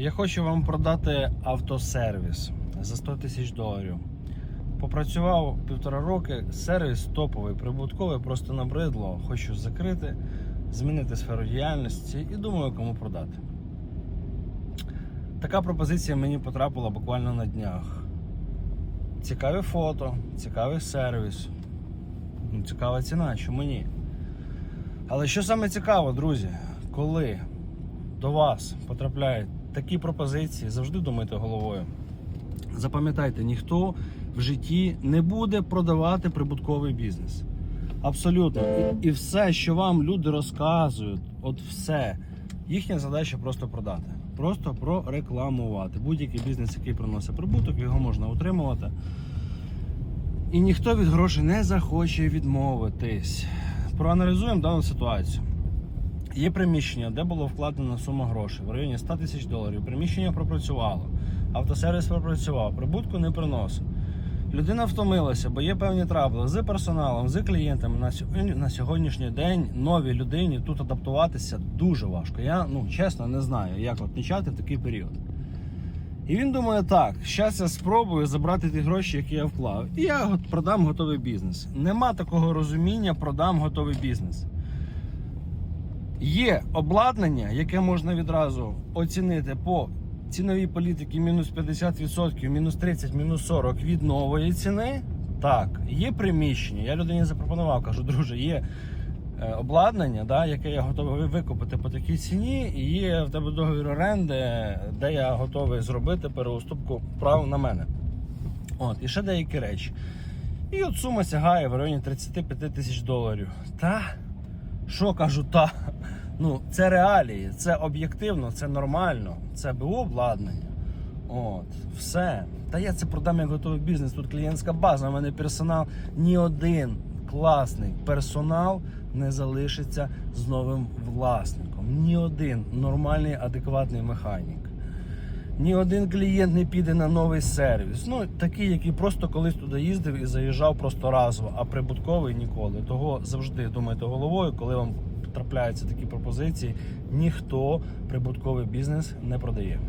Я хочу вам продати автосервіс за 100 тисяч доларів. Попрацював півтора роки, сервіс топовий, прибутковий, просто набридло. Хочу закрити, змінити сферу діяльності і думаю, кому продати. Така пропозиція мені потрапила буквально на днях. Цікаві фото, цікавий сервіс. Ну, цікава ціна, чому ні? Але що саме цікаво, друзі, коли до вас потрапляють такі пропозиції, завжди думайте головою. Запам'ятайте, ніхто в житті не буде продавати прибутковий бізнес. Абсолютно. І, і все, що вам люди розказують, от все, їхня задача просто продати. Просто прорекламувати. Будь-який бізнес, який приносить прибуток, його можна утримувати. І ніхто від грошей не захоче відмовитись. Проаналізуємо дану ситуацію. Є приміщення, де було вкладено сума грошей в районі 100 тисяч доларів. Приміщення пропрацювало, автосервіс пропрацював, прибутку не приносив. Людина втомилася, бо є певні трабли з персоналом, з клієнтами. На сьогодні, на сьогоднішній день новій людині тут адаптуватися дуже важко. Я ну чесно не знаю, як от в такий період. І він думає так: зараз я спробую забрати ті гроші, які я вклав, і я продам готовий бізнес. Нема такого розуміння, продам готовий бізнес. Є обладнання, яке можна відразу оцінити по ціновій політиці мінус 50%, мінус 30, мінус 40 від нової ціни. Так, є приміщення. Я людині запропонував, кажу, друже, є е, обладнання, да, яке я готовий викупити по такій ціні, і є в тебе договір оренди, де я готовий зробити переуступку прав на мене. От, і ще деякі речі. І от сума сягає в районі 35 тисяч доларів. Та що кажу, та ну це реалії, це об'єктивно, це нормально, це БУ обладнання. От, все. Та я це продам як готовий бізнес. Тут клієнтська база, у мене персонал. Ні один класний персонал не залишиться з новим власником. Ні один нормальний, адекватний механік. Ні один клієнт не піде на новий сервіс. Ну, такий, який просто колись туди їздив і заїжджав просто разово, а прибутковий ніколи. Того завжди думайте головою, коли вам трапляються такі пропозиції, ніхто прибутковий бізнес не продає.